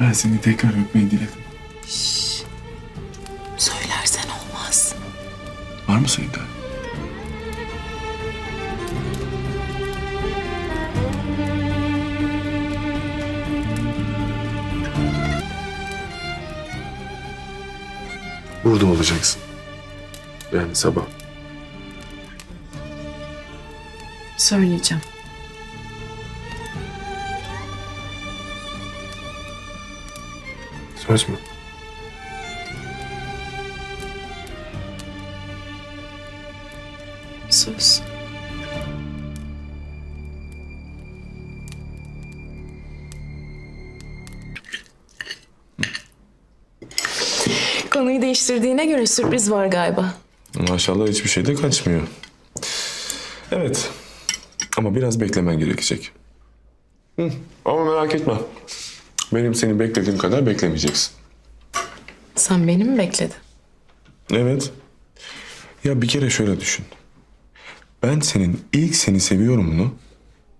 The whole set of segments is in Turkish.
Ben seni tekrar öpmeyi diledim. Söylersen olmaz. Var mı Sevda? Burada olacaksın. Yani sabah. Söyleyeceğim. Söz mü? Söz. Konuyu değiştirdiğine göre sürpriz var galiba. Maşallah hiçbir şey de kaçmıyor. Evet. Ama biraz beklemen gerekecek. Hı. Ama merak etme. Benim seni beklediğim kadar beklemeyeceksin. Sen beni mi bekledin? Evet. Ya bir kere şöyle düşün. Ben senin ilk seni seviyorumunu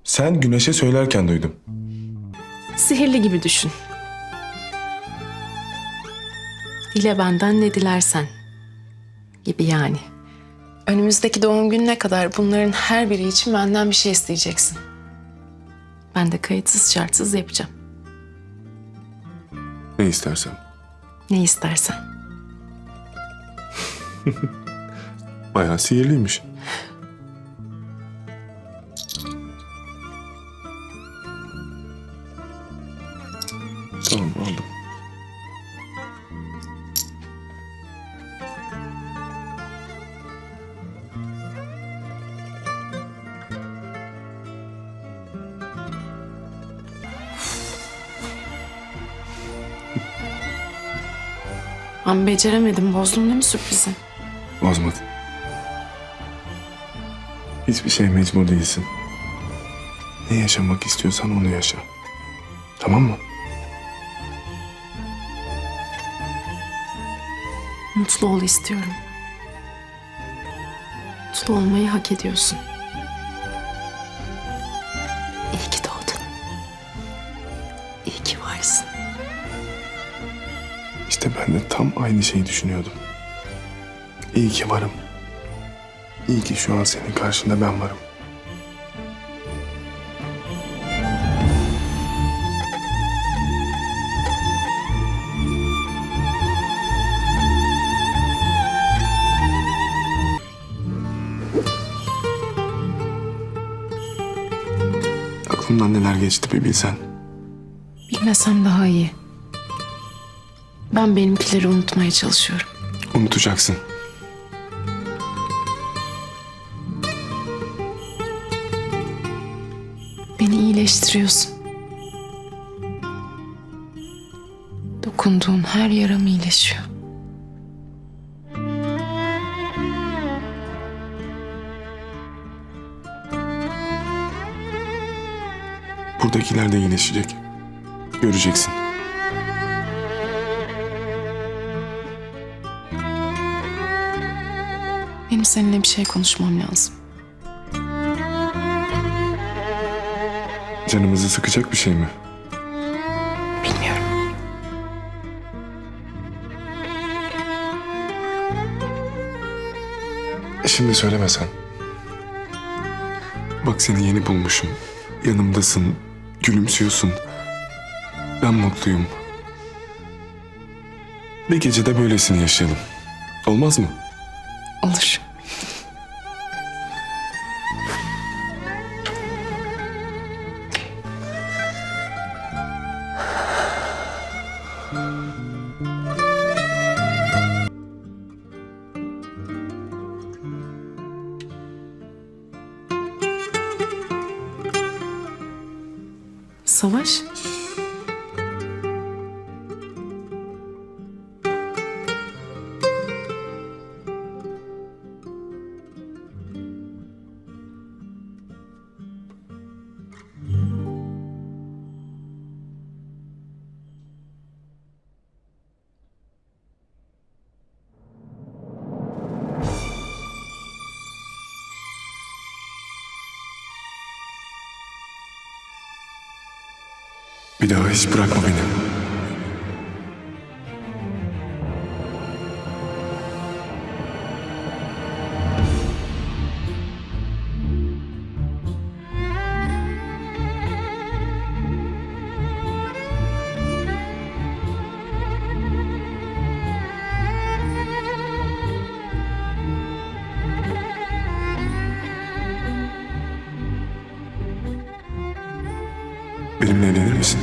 sen Güneş'e söylerken duydum. Sihirli gibi düşün. Dile benden ne dilersen. Gibi yani. Önümüzdeki doğum gününe kadar bunların her biri için benden bir şey isteyeceksin. Ben de kayıtsız şartsız yapacağım. Ne istersen. Ne istersen. Bayağı sihirliymiş. Tamam aldım. Ben beceremedim. Bozdum değil mi sürprizi? Bozmadın. Hiçbir şey mecbur değilsin. Ne yaşamak istiyorsan onu yaşa. Tamam mı? Mutlu ol istiyorum. Mutlu olmayı hak ediyorsun. İşte ben de tam aynı şeyi düşünüyordum. İyi ki varım. İyi ki şu an senin karşında ben varım. Aklımdan neler geçti bir bilsen. Bilmesem daha iyi. Ben benimkileri unutmaya çalışıyorum. Unutacaksın. Beni iyileştiriyorsun. Dokunduğun her yaram iyileşiyor. Buradakiler de iyileşecek. Göreceksin. Benim seninle bir şey konuşmam lazım. Canımızı sıkacak bir şey mi? Bilmiyorum. E Şimdi söylemesen. Bak seni yeni bulmuşum. Yanımdasın. Gülümsüyorsun. Ben mutluyum. Bir gecede böylesini yaşayalım. Olmaz mı? Olur. Savaş? Bir daha hiç bırakma beni. Benimle evlenir misin?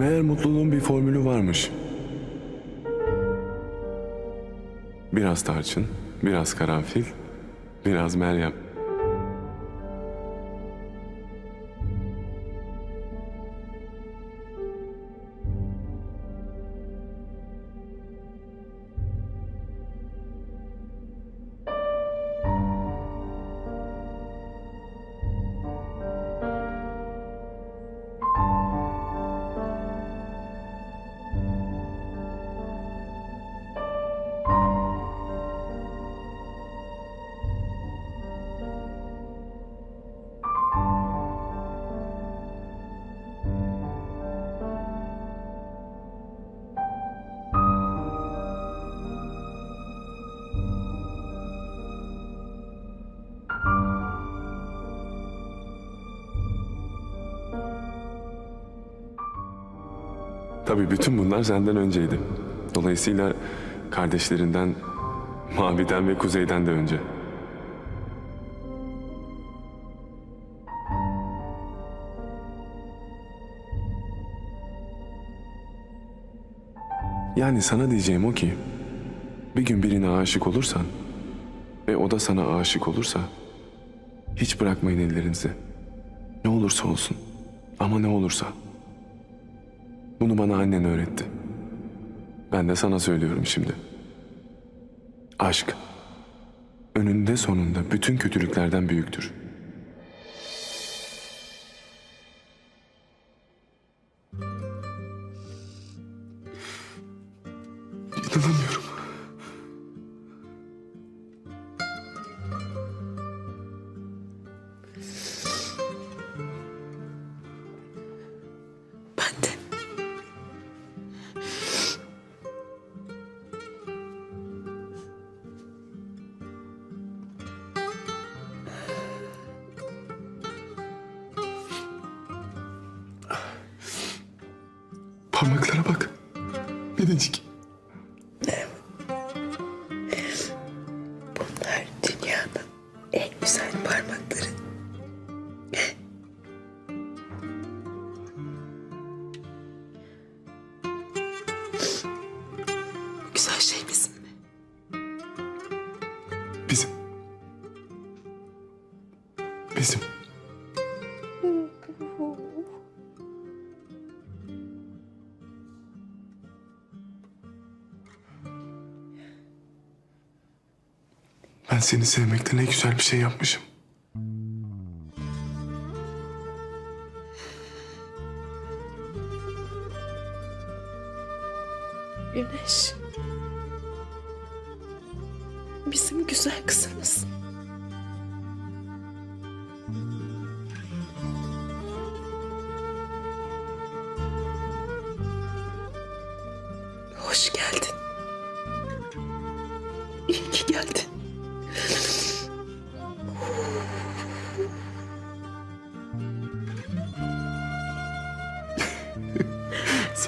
Meğer mutluluğun bir formülü varmış. Biraz tarçın, biraz karanfil, biraz Meryem. Tabii bütün bunlar senden önceydi. Dolayısıyla kardeşlerinden, Mavi'den ve Kuzey'den de önce. Yani sana diyeceğim o ki, bir gün birine aşık olursan ve o da sana aşık olursa, hiç bırakmayın ellerinizi. Ne olursa olsun ama ne olursa. Bunu bana annen öğretti. Ben de sana söylüyorum şimdi. Aşk önünde sonunda bütün kötülüklerden büyüktür. İnanamıyorum. Parmaklara bak. Minicik. Ben seni sevmekte ne güzel bir şey yapmışım. Güneş. Bizim güzel kızımız.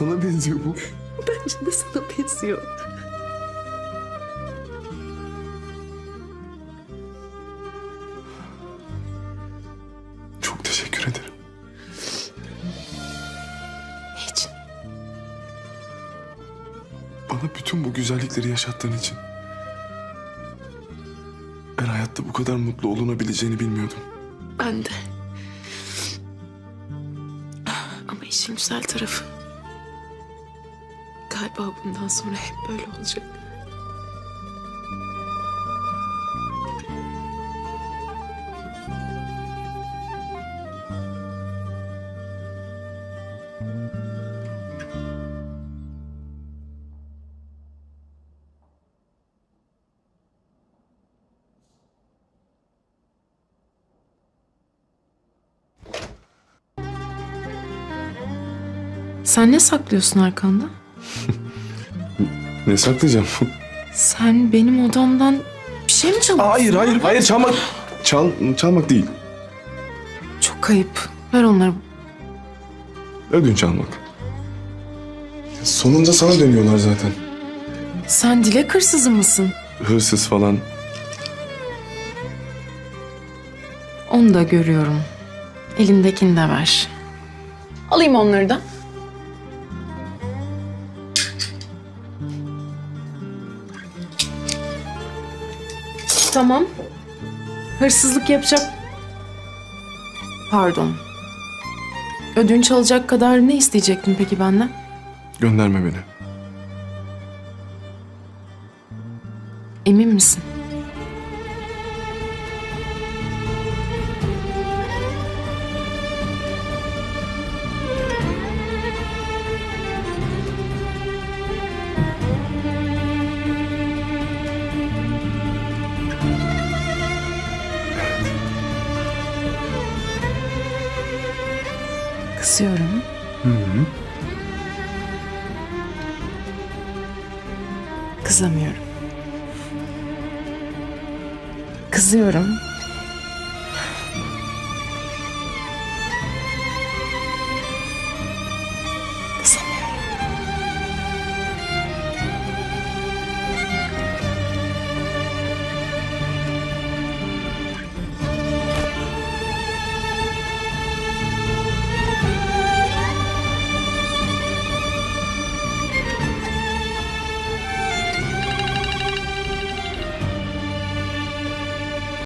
Sana benziyor bu. Bence de sana benziyor. Çok teşekkür ederim. Hiç. Bana bütün bu güzellikleri yaşattığın için. Ben hayatta bu kadar mutlu olunabileceğini bilmiyordum. Ben de. Ama işin güzel tarafı. Galiba bundan sonra hep böyle olacak. Sen ne saklıyorsun arkanda? Ne saklayacağım? Sen benim odamdan bir şey mi çalıyorsun? hayır, hayır, hayır çalmak. Çal, çalmak değil. Çok kayıp. Ver onları. Ödünç almak. Sonunda sana dönüyorlar zaten. Sen dilek hırsızı mısın? Hırsız falan. Onu da görüyorum. Elindekini de ver. Alayım onları da. Tamam. Hırsızlık yapacak... Pardon. Ödünç alacak kadar ne isteyecektin peki benden? Gönderme beni. Emin misin? Kızıyorum. Kızamıyorum. Kızıyorum